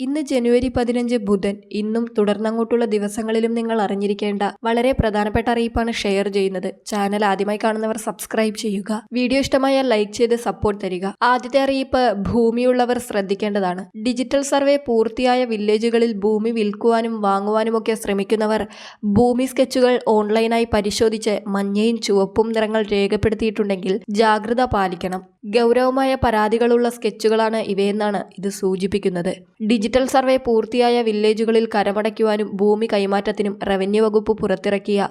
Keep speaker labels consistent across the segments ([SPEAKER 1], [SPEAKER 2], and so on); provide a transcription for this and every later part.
[SPEAKER 1] ഇന്ന് ജനുവരി പതിനഞ്ച് ബുധൻ. ഇന്നും തുടർന്നങ്ങോട്ടുള്ള ദിവസങ്ങളിലും നിങ്ങൾ അറിഞ്ഞിരിക്കേണ്ട വളരെ പ്രധാനപ്പെട്ട അറിയിപ്പാണ് ഷെയർ ചെയ്യുന്നത്. ചാനൽ ആദ്യമായി കാണുന്നവർ സബ്സ്ക്രൈബ് ചെയ്യുക. വീഡിയോ ഇഷ്ടമായാൽ ലൈക്ക് ചെയ്ത് സപ്പോർട്ട് തരിക. ആദ്യത്തെ അറിയിപ്പ് ഭൂമിയുള്ളവർ ശ്രദ്ധിക്കേണ്ടതാണ്. ഡിജിറ്റൽ സർവേ പൂർത്തിയായ വില്ലേജുകളിൽ ഭൂമി വിൽക്കുവാനും വാങ്ങുവാനും ഒക്കെ ശ്രമിക്കുന്നവർ ഭൂമി സ്കെച്ചുകൾ ഓൺലൈനായി പരിശോധിച്ച് മഞ്ഞയും ചുവപ്പും നിറങ്ങൾ രേഖപ്പെടുത്തിയിട്ടുണ്ടെങ്കിൽ ജാഗ്രത പാലിക്കണം. ഗൗരവമായ പരാതികളുള്ള സ്കെച്ചുകളാണ് ഇവയെന്നാണ് ഇത് സൂചിപ്പിക്കുന്നത്. ഡിജിറ്റൽ സർവേ പൂർത്തിയായ വില്ലേജുകളിൽ കരമടയ്ക്കുവാനും ഭൂമി കൈമാറ്റത്തിനും റവന്യൂ വകുപ്പ് പുറത്തിറക്കിയ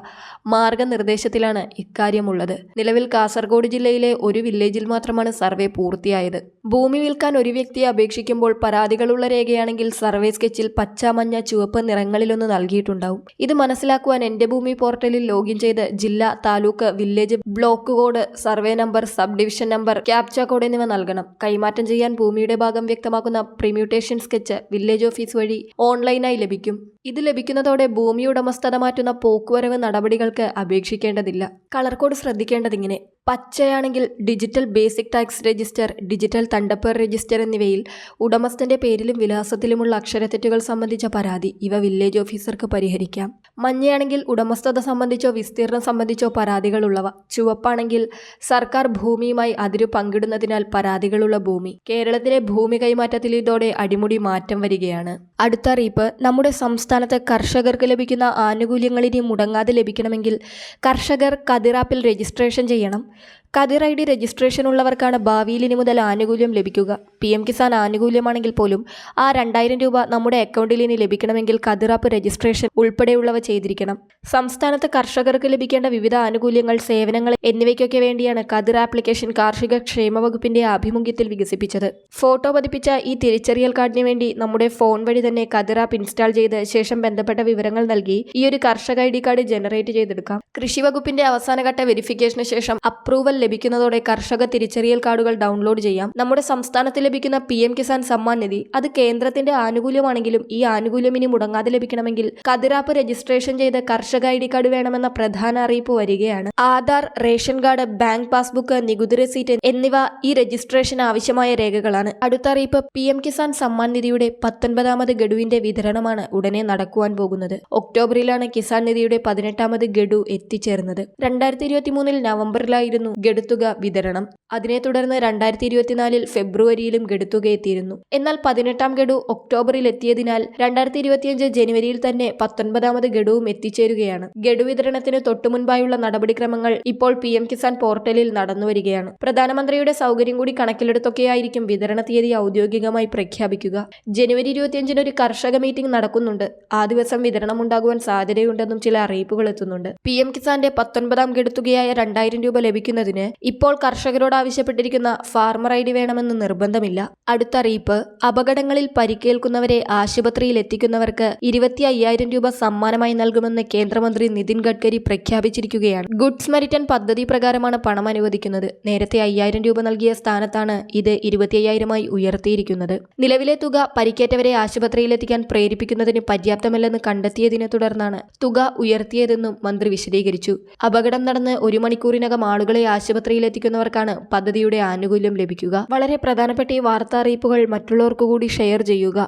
[SPEAKER 1] മാർഗനിർദ്ദേശത്തിലാണ് ഇക്കാര്യമുള്ളത്. നിലവിൽ കാസർഗോഡ് ജില്ലയിലെ ഒരു വില്ലേജിൽ മാത്രമാണ് സർവേ പൂർത്തിയായത്. ഭൂമി വിൽക്കാൻ ഒരു വ്യക്തിയെ അപേക്ഷിക്കുമ്പോൾ പരാതികളുള്ള രേഖയാണെങ്കിൽ സർവേ സ്കെച്ചിൽ പച്ച മഞ്ഞ ചുവപ്പ് നിറങ്ങളിലൊന്ന് നൽകിയിട്ടുണ്ടാവും. ഇത് മനസ്സിലാക്കുവാൻ എന്റെ ഭൂമി പോർട്ടലിൽ ലോഗിൻ ചെയ്ത് ജില്ല taluk village block code survey number sub division number captcha code എന്നിവ നൽകണം. കൈമാറ്റം ചെയ്യാൻ ഭൂമിയുടെ ഭാഗം വ്യക്തമാക്കുന്ന പ്രിമ്യൂട്ടേഷൻ സ്കെച്ച് വില്ലേജ് ഓഫീസ് വഴി ഓൺലൈനായി ലഭിക്കും. ഇത് ലഭിക്കുന്നതോടെ ഭൂമി ഉടമസ്ഥത മാറ്റുന്ന പോക്കുവരവ് നടപടികൾക്ക് അപേക്ഷിക്കേണ്ടതില്ല. കളർ കോഡ് ശ്രദ്ധിക്കേണ്ടതിങ്ങനെ. പച്ചയാണെങ്കിൽ digital basic tax register digital തണ്ടപ്പേർ register എന്നിവയിൽ ഉടമസ്ഥന്റെ പേരിലും വിലാസത്തിലുമുള്ള അക്ഷരത്തെറ്റുകൾ സംബന്ധിച്ച പരാതി ഇവ വില്ലേജ് ഓഫീസർക്ക് പരിഹരിക്കാം. മഞ്ഞയാണെങ്കിൽ ഉടമസ്ഥത സംബന്ധിച്ചോ വിസ്തീർണം സംബന്ധിച്ചോ പരാതികളുള്ളവ. ചുവപ്പാണെങ്കിൽ സർക്കാർ ഭൂമിയുമായി അതിരു പങ്കിടുന്നതിനാൽ പരാതികളുള്ള ഭൂമി. കേരളത്തിലെ ഭൂമി കൈമാറ്റത്തിൽ ഇതോടെ അടിമുടി മാറ്റം വരികയാണ്. അടുത്ത അറിയിപ്പ്. നമ്മുടെ സംസ്ഥാനത്ത് കർഷകർക്ക് ലഭിക്കുന്ന ആനുകൂല്യങ്ങൾ ഇനി മുടങ്ങാതെ ലഭിക്കണമെങ്കിൽ കർഷകർ കതിറാപ്പിൽ രജിസ്ട്രേഷൻ ചെയ്യണം. കതിർ ഐ ഡി രജിസ്ട്രേഷൻ ഉള്ളവർക്കാണ് ഭാവിയിൽ ഇനി മുതൽ ആനുകൂല്യം ലഭിക്കുക. പി എം കിസാൻ ആനുകൂല്യമാണെങ്കിൽ പോലും ആ രണ്ടായിരം രൂപ നമ്മുടെ അക്കൗണ്ടിൽ ഇനി ലഭിക്കണമെങ്കിൽ കതിറാപ്പ് രജിസ്ട്രേഷൻ ഉൾപ്പെടെയുള്ളവ ചെയ്തിരിക്കണം. സംസ്ഥാനത്ത് കർഷകർക്ക് ലഭിക്കേണ്ട വിവിധ ആനുകൂല്യങ്ങൾ സേവനങ്ങൾ എന്നിവയ്ക്കൊക്കെ വേണ്ടിയാണ് കതിർ ആപ്ലിക്കേഷൻ കാർഷിക ക്ഷേമ വകുപ്പിന്റെ ആഭിമുഖ്യത്തിൽ വികസിപ്പിച്ചത്. ഫോട്ടോ പതിപ്പിച്ച ഈ തിരിച്ചറിയൽ കാർഡിന് വേണ്ടി നമ്മുടെ ഫോൺ വഴി തന്നെ കതിർ ആപ്പ് ഇൻസ്റ്റാൾ ചെയ്ത് ശേഷം ബന്ധപ്പെട്ട വിവരങ്ങൾ നൽകി ഈ ഒരു കർഷക ഐ ഡി കാർഡ് ജനറേറ്റ് ചെയ്തെടുക്കാം. കൃഷി വകുപ്പിന്റെ അവസാനഘട്ട വെരിഫിക്കേഷന് ശേഷം അപ്രൂവൽ ലഭിക്കുന്നതോടെ കർഷക തിരിച്ചറിയൽ കാർഡുകൾ ഡൗൺലോഡ് ചെയ്യാം. നമ്മുടെ സംസ്ഥാനത്ത് ലഭിക്കുന്ന പി എം കിസാൻ സമ്മാൻ നിധി അത് കേന്ദ്രത്തിന്റെ ആനുകൂല്യമാണെങ്കിലും ഈ ആനുകൂല്യം ഇനി മുടങ്ങാതെ ലഭിക്കണമെങ്കിൽ കതിരാപ്പ് രജിസ്ട്രേഷൻ ചെയ്ത കർഷക ഐ ഡി കാർഡ് വേണമെന്ന പ്രധാന അറിയിപ്പ് വരികയാണ്. Aadhaar ration card bank passbook നികുതി റെസീറ്റ് എന്നിവ ഈ രജിസ്ട്രേഷൻ ആവശ്യമായ രേഖകളാണ്. അടുത്ത അറിയിപ്പ് പി എം കിസാൻ സമ്മാൻ നിധിയുടെ പത്തൊൻപതാമത് ഗഡുവിന്റെ വിതരണമാണ് ഉടനെ നടക്കുവാൻ പോകുന്നത്. ഒക്ടോബറിലാണ് കിസാൻ നിധിയുടെ പതിനെട്ടാമത് ഗഡു എത്തിച്ചേർന്നത്. രണ്ടായിരത്തി ഇരുപത്തി മൂന്നിൽ നവംബറിലായിരുന്നു ഗഡുത്തുക വിതരണം. അതിനെ തുടർന്ന് രണ്ടായിരത്തി ഇരുപത്തിനാലിൽ ഫെബ്രുവരിയിലും ഗഡുത്തുക എത്തിയിരുന്നു. എന്നാൽ പതിനെട്ടാം ഗഡു ഒക്ടോബറിൽ എത്തിയതിനാൽ രണ്ടായിരത്തി ഇരുപത്തിയഞ്ച് ജനുവരിയിൽ തന്നെ പത്തൊൻപതാമത് ഗഡുവും എത്തിച്ചേരുകയാണ്. ഗഡു വിതരണത്തിന് തൊട്ടുമുൻപായുള്ള നടപടിക്രമങ്ങൾ ഇപ്പോൾ പി എം കിസാൻ പോർട്ടലിൽ നടന്നുവരികയാണ്. പ്രധാനമന്ത്രിയുടെ സൗകര്യം കൂടി കണക്കിലെടുത്തൊക്കെയായിരിക്കും വിതരണ തീയതി ഔദ്യോഗികമായി പ്രഖ്യാപിക്കുക. ജനുവരി ഇരുപത്തിയഞ്ചിന് ഒരു കർഷക മീറ്റിംഗ് നടക്കുന്നുണ്ട്. ആ ദിവസം വിതരണം ഉണ്ടാകുവാൻ സാധ്യതയുണ്ടെന്നും ചില അറിയിപ്പുകൾ എത്തുന്നുണ്ട്. പി എം കിസാന്റെ പത്തൊൻപതാം ഗഡുത്തുകയായ രണ്ടായിരം രൂപ ലഭിക്കുന്നതിന് ഇപ്പോൾ കർഷകരോട് ആവശ്യപ്പെട്ടിരിക്കുന്ന ഫാർമർ ഐ ഡി വേണമെന്ന് നിർബന്ധമില്ല. അടുത്ത അറിയിപ്പ് അപകടങ്ങളിൽ പരിക്കേൽക്കുന്നവരെ ആശുപത്രിയിൽ എത്തിക്കുന്നവർക്ക് ഇരുപത്തി അയ്യായിരം രൂപ സമ്മാനമായി നൽകുമെന്ന് കേന്ദ്രമന്ത്രി നിതിൻ ഗഡ്കരി പ്രഖ്യാപിച്ചിരിക്കുകയാണ്. ഗുഡ്സ് മെരിറ്റൻ പദ്ധതി പ്രകാരമാണ് പണം അനുവദിക്കുന്നത്. നേരത്തെ അയ്യായിരം രൂപ നൽകിയ സ്ഥാനത്താണ് ഇത് ഇരുപത്തി അയ്യായിരമായി ഉയർത്തിയിരിക്കുന്നത്. നിലവിലെ തുക പരിക്കേറ്റവരെ ആശുപത്രിയിലെത്തിക്കാൻ പ്രേരിപ്പിക്കുന്നതിന് പര്യാപ്തമല്ലെന്ന് കണ്ടെത്തിയതിനെ തുടർന്നാണ് തുക ഉയർത്തിയതെന്നും മന്ത്രി വിശദീകരിച്ചു. അപകടം നടന്ന് ഒരു മണിക്കൂറിനകം ആളുകളെ ആശുപത്രിയിൽ എത്തിക്കുന്നവർക്കാണ് പദ്ധതിയുടെ ആനുകൂല്യം ലഭിക്കുക. വളരെ പ്രധാനപ്പെട്ട ഈ വാർത്താ അറിയിപ്പുകൾ മറ്റുള്ളവർക്കു കൂടി ഷെയർ ചെയ്യുക.